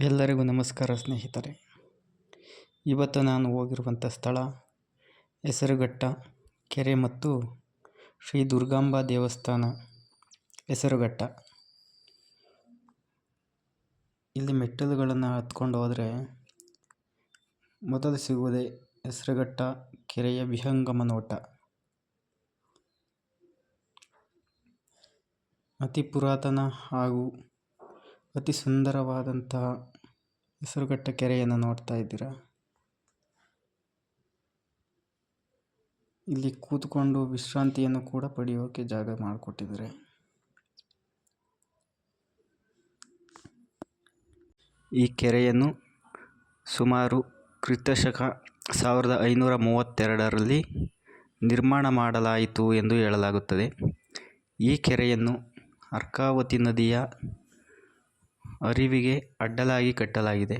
ಎಲ್ಲರಿಗೂ ನಮಸ್ಕಾರ ಸ್ನೇಹಿತರೆ. ಇವತ್ತು ನಾನು ಹೋಗಿರುವಂಥ ಸ್ಥಳ ಹೆಸರುಘಟ್ಟ, ಕೆರೆ ಮತ್ತು ಶ್ರೀ ದುರ್ಗಾಂಬಾ ದೇವಸ್ಥಾನ ಹೆಸರುಘಟ್ಟ. ಇಲ್ಲಿ ಮೆಟ್ಟಿಲುಗಳನ್ನು ಹತ್ಕೊಂಡು ಹೋದರೆ ಮೊದಲು ಸಿಗುವುದೇ ಹೆಸರುಘಟ್ಟ ಕೆರೆಯ ವಿಹಂಗಮ ನೋಟ. ಅತಿ ಪುರಾತನ ಹಾಗೂ ಅತಿ ಸುಂದರವಾದಂತಹ ಹೆಸರುಘಟ್ಟ ಕೆರೆಯನ್ನು ನೋಡ್ತಾ ಇದ್ದೀರಾ? ಇಲ್ಲಿ ಕೂತ್ಕೊಂಡು ವಿಶ್ರಾಂತಿಯನ್ನು ಕೂಡ ಪಡೆಯೋಕೆ ಜಾಗ ಮಾಡಿಕೊಟ್ಟಿದ್ದಾರೆ. ಈ ಕೆರೆಯನ್ನು ಸುಮಾರು ಕ್ರಿತಶಕ ಸಾವಿರದ ಐನೂರ ಮೂವತ್ತೆರಡರಲ್ಲಿ ನಿರ್ಮಾಣ ಮಾಡಲಾಯಿತು ಎಂದು ಹೇಳಲಾಗುತ್ತದೆ. ಈ ಕೆರೆಯನ್ನು ಅರ್ಕಾವತಿ ನದಿಯ ಅರಿವಿಗೆ ಅಡ್ಡಲಾಗಿ ಕಟ್ಟಲಾಗಿದೆ.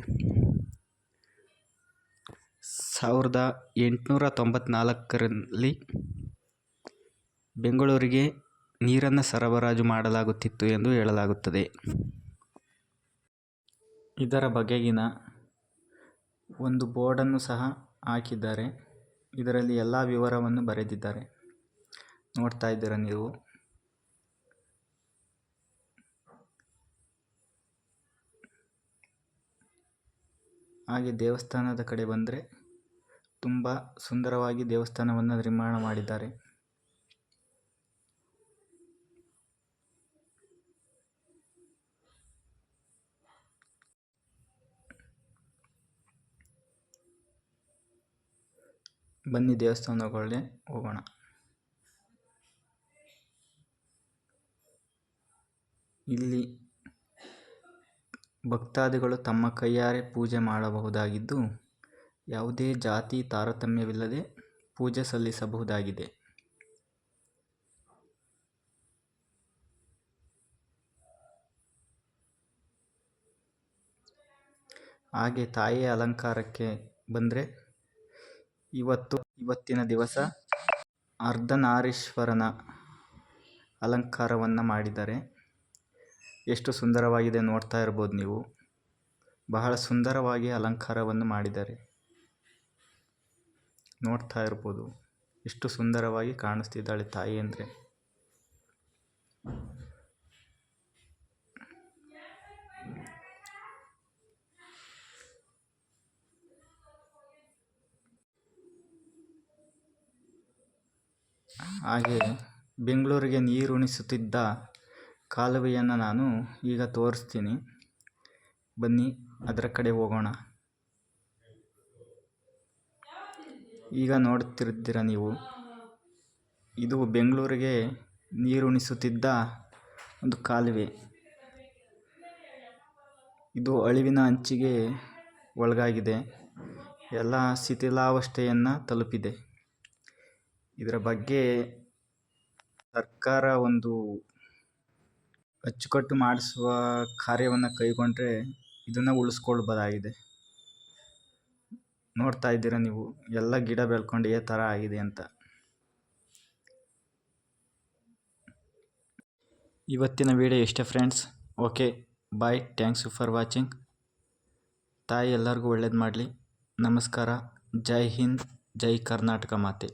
ಸಾವಿರದ ಎಂಟುನೂರ ತೊಂಬತ್ನಾಲ್ಕರಲ್ಲಿ ಬೆಂಗಳೂರಿಗೆ ನೀರನ್ನು ಸರಬರಾಜು ಮಾಡಲಾಗುತ್ತಿತ್ತು ಎಂದು ಹೇಳಲಾಗುತ್ತದೆ. ಇದರ ಬಗೆಗಿನ ಒಂದು ಬೋರ್ಡನ್ನು ಸಹ ಹಾಕಿದ್ದಾರೆ. ಇದರಲ್ಲಿ ಎಲ್ಲ ವಿವರವನ್ನು ಬರೆದಿದ್ದಾರೆ. ನೋಡ್ತಾ ಇದ್ದೀರ ನೀವು? ಹಾಗೆ ದೇವಸ್ಥಾನದ ಕಡೆ ಬಂದರೆ ತುಂಬ ಸುಂದರವಾಗಿ ದೇವಸ್ಥಾನವನ್ನು ನಿರ್ಮಾಣ ಮಾಡಿದ್ದಾರೆ. ಬನ್ನಿ ದೇವಸ್ಥಾನಗಳೇ ಹೋಗೋಣ. ಇಲ್ಲಿ ಭಕ್ತಾದಿಗಳು ತಮ್ಮ ಕೈಯಾರೆ ಪೂಜೆ ಮಾಡಬಹುದಾಗಿದ್ದು, ಯಾವುದೇ ಜಾತಿ ತಾರತಮ್ಯವಿಲ್ಲದೆ ಪೂಜೆ ಸಲ್ಲಿಸಬಹುದಾಗಿದೆ. ಹಾಗೆ ತಾಯಿಯ ಅಲಂಕಾರಕ್ಕೆ ಬಂದರೆ, ಇವತ್ತು ಇವತ್ತಿನ ದಿವಸ ಅರ್ಧನಾರೀಶ್ವರನ ಅಲಂಕಾರವನ್ನು ಮಾಡಿದ್ದಾರೆ. ಎಷ್ಟು ಸುಂದರವಾಗಿದೆ ನೋಡ್ತಾ ಇರ್ಬೋದು ನೀವು. ಬಹಳ ಸುಂದರವಾಗಿ ಅಲಂಕಾರವನ್ನು ಮಾಡಿದ್ದಾರೆ. ನೋಡ್ತಾ ಇರ್ಬೋದು. ಎಷ್ಟು ಸುಂದರವಾಗಿ ಕಾಣಿಸ್ತಿದ್ದಾಳೆ ತಾಯಿ ಅಂದರೆ. ಹಾಗೆ ಬೆಂಗಳೂರಿಗೆ ನೀರುಣಿಸುತ್ತಿದ್ದ ಕಾಲುವೆಯನ್ನು ನಾನು ಈಗ ತೋರಿಸ್ತೀನಿ. ಬನ್ನಿ, ಅದರ ಕಡೆ ಹೋಗೋಣ. ಈಗ ನೋಡ್ತಿರ್ತೀರ ನೀವು, ಇದು ಬೆಂಗಳೂರಿಗೆ ನೀರುಣಿಸುತ್ತಿದ್ದ ಒಂದು ಕಾಲುವೆ. ಇದು ಅಳಿವಿನ ಅಂಚಿಗೆ ಒಳಗಾಗಿದೆ. ಎಲ್ಲ ಶಿಥಿಲಾವಸ್ಥೆಯನ್ನು ತಲುಪಿದೆ. ಇದರ ಬಗ್ಗೆ ಸರ್ಕಾರ ಒಂದು ಅಚ್ಚುಕಟ್ಟು ಮಾಡಿಸುವ ಕಾರ್ಯವನ್ನು ಕೈಗೊಂಡರೆ ಇದನ್ನು ಉಳಿಸ್ಕೊಳ್ಬೋದಾಗಿದೆ. ನೋಡ್ತಾ ಇದ್ದೀರ ನೀವು, ಎಲ್ಲ ಗಿಡ ಬೆಳ್ಕೊಂಡು ಥರ ಆಗಿದೆ ಅಂತ. ಇವತ್ತಿನ ವಿಡಿಯೋ ಇಷ್ಟೇ friends. Okay, bye, thanks for watching. ತಾಯಿ ಎಲ್ಲರಿಗೂ ಒಳ್ಳೇದು ಮಾಡಲಿ. ನಮಸ್ಕಾರ. ಜೈ ಹಿಂದ್, ಜೈ ಕರ್ನಾಟಕ ಮಾತೆ.